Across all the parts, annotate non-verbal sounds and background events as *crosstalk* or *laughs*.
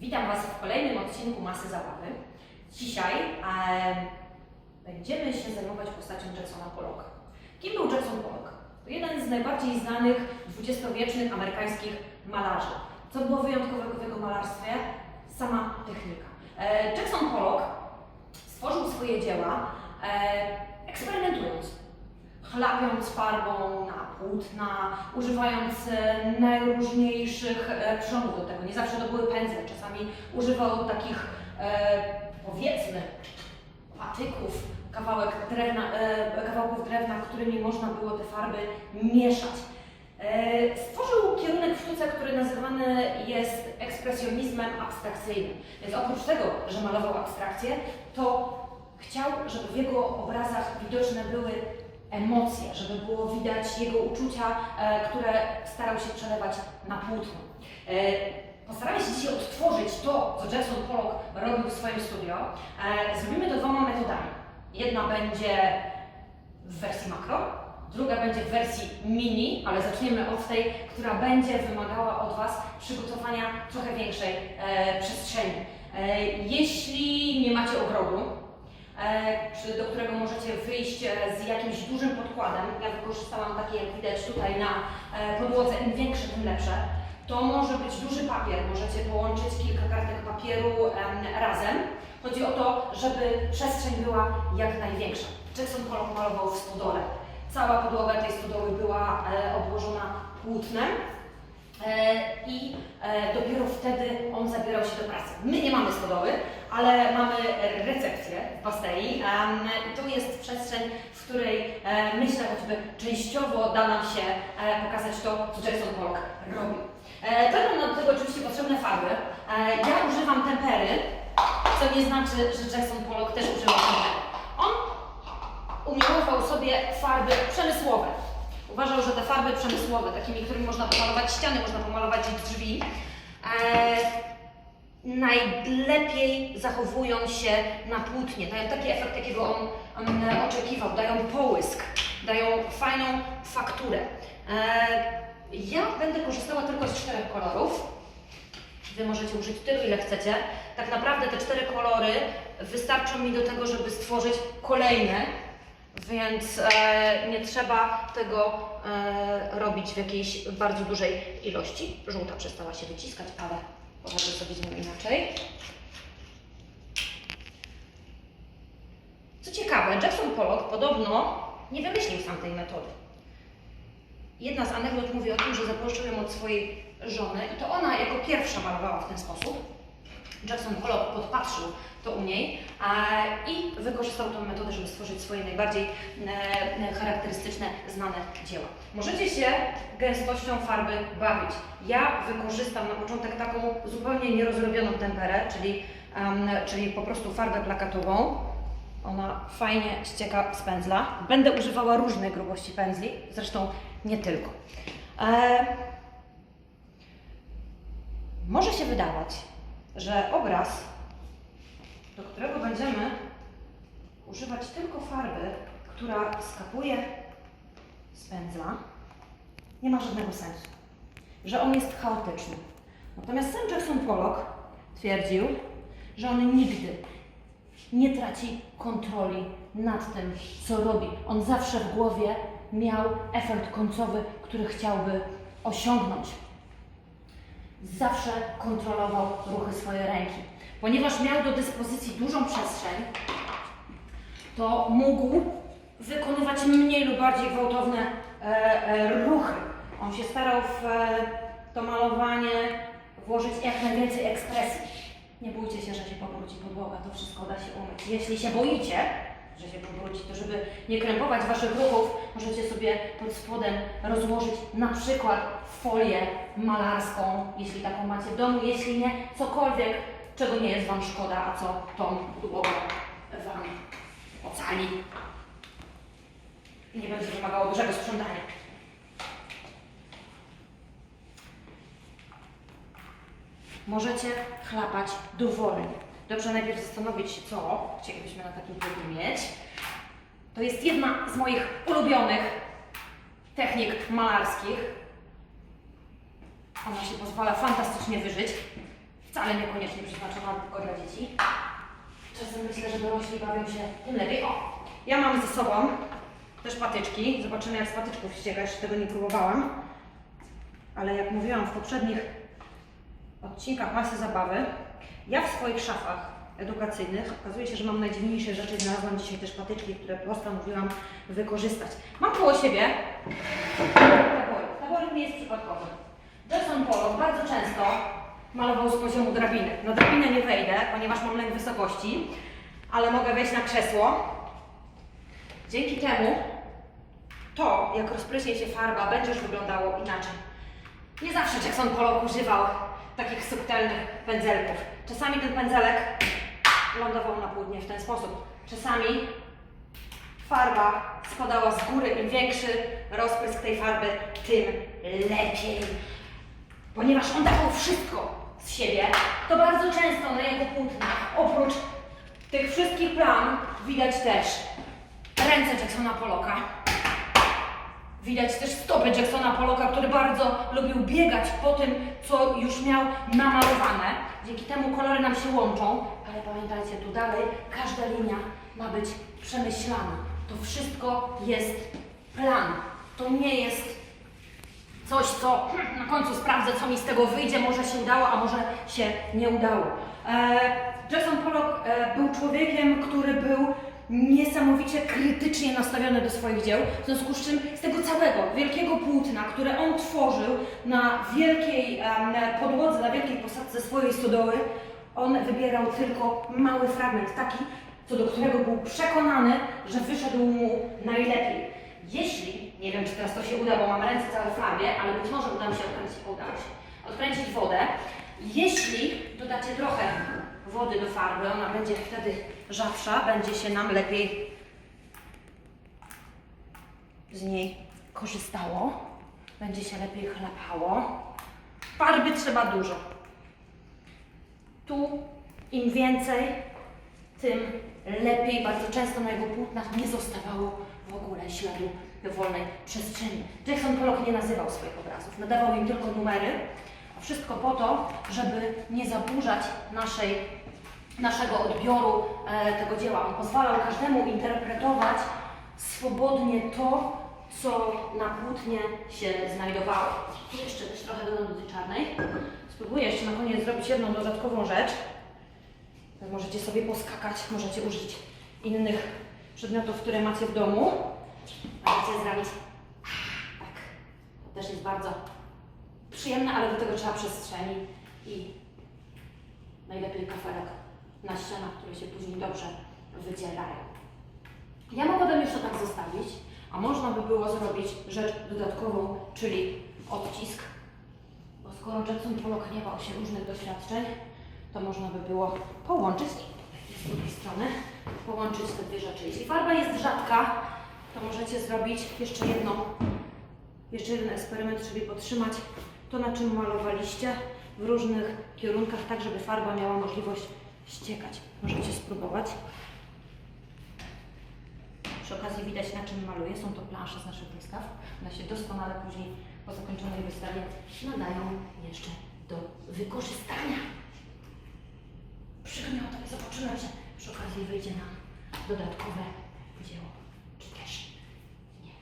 Witam Was w kolejnym odcinku Masy Zabawy. Dzisiaj e, będziemy się zajmować postacią Jacksona Pollocka. Kim był Jackson Pollock? To jeden z najbardziej znanych dwudziestowiecznych amerykańskich malarzy. Co było wyjątkowego w jego malarstwie? Sama technika. E, Jackson Pollock stworzył swoje dzieła e, eksperymentując chlapiąc farbą na płótna, używając e, najróżniejszych e, przyrządów do tego. Nie zawsze to były pędzle, czasami używał takich e, powiedzmy patyków, kawałek drewna, e, kawałków drewna, którymi można było te farby mieszać. E, Stworzył kierunek w sztuce, który nazywany jest ekspresjonizmem abstrakcyjnym. Więc oprócz tego, że malował abstrakcję, to chciał, żeby w jego obrazach widoczne były emocje, żeby było widać jego uczucia, e, które starał się przelewać na płótno. E, Postaramy się dzisiaj odtworzyć to, co Jackson Pollock robił w swoim studio. E, Zrobimy to dwoma metodami. Jedna będzie w wersji makro, druga będzie w wersji mini, ale zaczniemy od tej, która będzie wymagała od Was przygotowania trochę większej przestrzeni. Jeśli nie macie ogrodu, do którego możecie wyjść e, z jakimś dużym podkładem. Ja wykorzystałam takie, jak widać tutaj na e, podłodze, im większe, tym lepsze. To może być duży papier, możecie połączyć kilka kartek papieru em, razem. Chodzi o to, żeby przestrzeń była jak największa. Jackson Pollock malował w stodole. Cała podłoga tej stodoły była e, obłożona płótnem. E, I e, dopiero wtedy on zabierał się do pracy. My nie mamy stodoły, ale mamy recepcję w Pasteli. em, I to jest przestrzeń, w której e, myślę choćby częściowo da nam się pokazać to, co Jackson. E, To będą do tego oczywiście potrzebne farby. Ja używam tempery, co nie znaczy, że Jackson Pollock też używał tempery. On umiłował sobie farby przemysłowe. Uważał, że te farby przemysłowe, takimi, którymi można pomalować ściany, można pomalować drzwi, e, najlepiej zachowują się na płótnie. Dają taki efekt, jakiego on, on oczekiwał. Dają połysk, dają fajną fakturę. E, ja będę korzystała tylko z czterech kolorów. Wy możecie użyć tylu, ile chcecie. Tak naprawdę te cztery kolory wystarczą mi do tego, żeby stworzyć kolejne, więc e, nie trzeba tego e, robić w jakiejś bardzo dużej ilości. Żółta przestała się wyciskać, ale poradzę sobie z nią inaczej. Co ciekawe, Jackson Pollock podobno nie wymyślił sam tej metody. Jedna z anegdot mówi o tym, że zapożyczył ją od swojej żony i to ona jako pierwsza malowała w ten sposób. Jackson Pollock podpatrzył to u niej i wykorzystał tę metodę, żeby stworzyć swoje najbardziej e, charakterystyczne, znane dzieła. Możecie się gęstością farby bawić. Ja wykorzystam na początek taką zupełnie nierozrobioną temperę, czyli, em, czyli po prostu farbę plakatową. Ona fajnie ścieka z pędzla. Będę używała różnej grubości pędzli, zresztą nie tylko. E, może się wydawać, że obraz, do którego będziemy używać tylko farby, która skapuje z pędzla, nie ma żadnego sensu. Że on jest chaotyczny. Natomiast sam Jackson Pollock twierdził, że on nigdy nie traci kontroli nad tym, co robi. On zawsze w głowie miał efekt końcowy, który chciałby osiągnąć. Zawsze kontrolował ruchy swojej ręki. Ponieważ miał do dyspozycji dużą przestrzeń, to mógł wykonywać mniej lub bardziej gwałtowne e, e, ruchy. On się starał w e, to malowanie włożyć jak najwięcej ekspresji. Nie bójcie się, że się pobrudzi podłoga, to wszystko da się umyć. Jeśli się boicie, że się pobrudzi, to żeby nie krępować Waszych ruchów, możecie sobie pod spodem rozłożyć na przykład folię malarską, jeśli taką macie w domu, jeśli nie, cokolwiek, czego nie jest Wam szkoda, a co tą podłogę Wam ocali. Nie będzie wymagało dużego sprzątania. Możecie chlapać dowolnie. Dobrze najpierw zastanowić się, co chcielibyśmy na takim płótnie mieć. To jest jedna z moich ulubionych technik malarskich. Ona się pozwala fantastycznie wyżyć. wcale niekoniecznie przeznaczona tylko dla dzieci. Czasem myślę, że dorośli bawią się tym lepiej. O! Ja mam ze sobą też patyczki. Zobaczymy jak z patyczków ściega, jeszcze tego nie próbowałam. Ale jak mówiłam w poprzednich odcinkach masy zabawy, ja w swoich szafach edukacyjnych okazuje się, że mam najdziwniejsze rzeczy. Znalazłam dzisiaj też patyczki, które postanowiłam wykorzystać. Mam koło siebie tabory. Tabory nie jest przypadkowy. Jackson Pollock bardzo często malował z poziomu drabiny. Na drabinę nie wejdę, ponieważ mam lęk wysokości, ale mogę wejść na krzesło. Dzięki temu to, jak rozpryśnie się farba, będzie już wyglądało inaczej. Nie zawsze Jackson Pollock używał takich subtelnych pędzelków. Czasami ten pędzelek lądował na płótnie w ten sposób. Czasami farba spadała z góry. Im większy rozprysk tej farby, tym lepiej. Ponieważ on dawał wszystko z siebie, to bardzo często na jego płótnach, oprócz tych wszystkich plam, widać też ręce Jacksona Pollocka. Widać też stopy Jacksona Pollocka, który bardzo lubił biegać po tym, co już miał namalowane. Dzięki temu kolory nam się łączą, ale pamiętajcie, tu dalej każda linia ma być przemyślana. To wszystko jest plan. To nie jest coś, co na końcu sprawdzę, co mi z tego wyjdzie, może się udało, a może się nie udało. E, Jackson Pollock e, był człowiekiem, który był niesamowicie krytycznie nastawiony do swoich dzieł, w związku z czym z tego całego wielkiego płótna, które on tworzył na wielkiej em, podłodze, na wielkiej posadce swojej stodoły, on wybierał tylko mały fragment, taki, co do którego był przekonany, że wyszedł mu najlepiej. Jeśli, nie wiem czy teraz to się uda, bo mam ręce całe w farbie, ale być może uda mi się odkręcić, udało się, odkręcić wodę. Jeśli dodacie trochę wody do farby, ona będzie wtedy rzadsza, będzie się nam lepiej z niej korzystało, będzie się lepiej chlapało. Farby trzeba dużo. Tu im więcej, tym lepiej. Bardzo często na jego płótnach nie zostawało w ogóle śladu wolnej przestrzeni. Jackson Pollock nie nazywał swoich obrazów, nadawał im tylko numery, wszystko po to, żeby nie zaburzać naszej, naszego odbioru e, tego dzieła. On pozwalał każdemu interpretować swobodnie to, co na płótnie się znajdowało. Tu jeszcze też trochę do tej czarnej. Spróbuję jeszcze na koniec zrobić jedną dodatkową rzecz. Możecie sobie poskakać, możecie użyć innych przedmiotów, które macie w domu. Możecie zrobić tak. To też jest bardzo przyjemne, ale do tego trzeba przestrzeni i najlepiej kafelek na ścianach, które się później dobrze wydzielają. Ja mogłabym to tak zostawić, a można by było zrobić rzecz dodatkową, czyli odcisk. Bo skoro Jackson Pollock nie bał się różnych doświadczeń, to można by było połączyć, z drugiej strony, połączyć te dwie rzeczy. Jeśli farba jest rzadka, to możecie zrobić jeszcze jedną, jeszcze jeden eksperyment, czyli podtrzymać to, na czym malowaliście w różnych kierunkach, tak żeby farba miała możliwość ściekać. Możecie spróbować. Przy okazji widać, na czym maluję. Są to plansze z naszych wystaw. One się doskonale później po zakończonej wystawie nadają jeszcze do wykorzystania. Przymiotowe zobaczymy, czy przy okazji wyjdzie nam dodatkowe dzieło, czy też nie.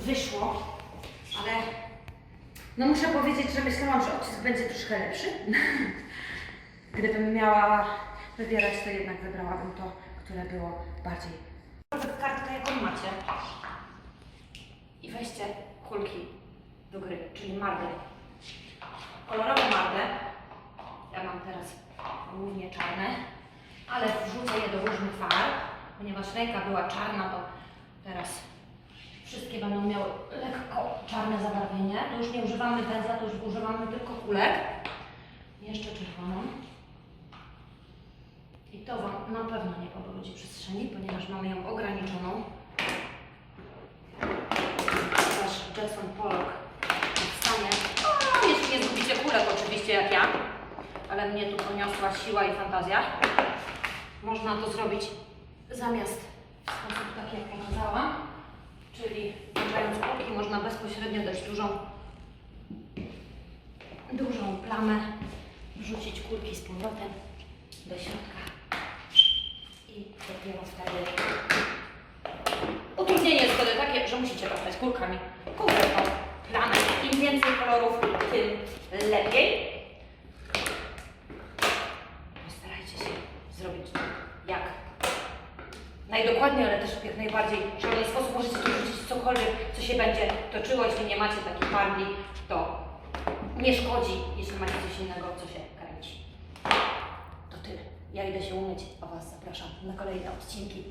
Wyszło, ale no muszę powiedzieć, że myślałam, że odcisk będzie troszkę lepszy. *laughs* Gdybym miała wybierać, to jednak wybrałabym to, które było bardziej. Kartkę jaką macie. I weźcie kulki do gry, czyli mardę. Kolorowe mardę. Ja mam teraz głównie czarne, ale wrzucę je do różnych farb. Ponieważ ręka była czarna, to teraz wszystkie będą miały lekko czarne zabarwienie. Już nie używamy pędzla, to już używamy tylko kulek. Jeszcze czerwoną. I to Wam na pewno nie pobrudzi przestrzeni, ponieważ mamy ją ograniczoną. Ponieważ Jackson Pollock w stanie, o, jeśli nie zgubicie kulek oczywiście jak ja, ale mnie tu poniosła siła i fantazja, można to zrobić zamiast w sposób taki jak pokazałam, czyli włączając kulki można bezpośrednio dać dużą dużą plamę, wrzucić kulki z powrotem do środka i dopiero wtedy utrudnienie jest wtedy takie, że musicie ruszać kulkami konkretną plamę. Im więcej kolorów, tym lepiej. Postarajcie się zrobić jak najdokładniej, ale też w jak najbardziej szalony sposób. Możecie cokolwiek, co się będzie toczyło. Jeśli nie macie takich farbli, to nie szkodzi, jeśli macie coś innego, co się kręci. To tyle. Ja idę się umyć, a Was zapraszam na kolejne odcinki.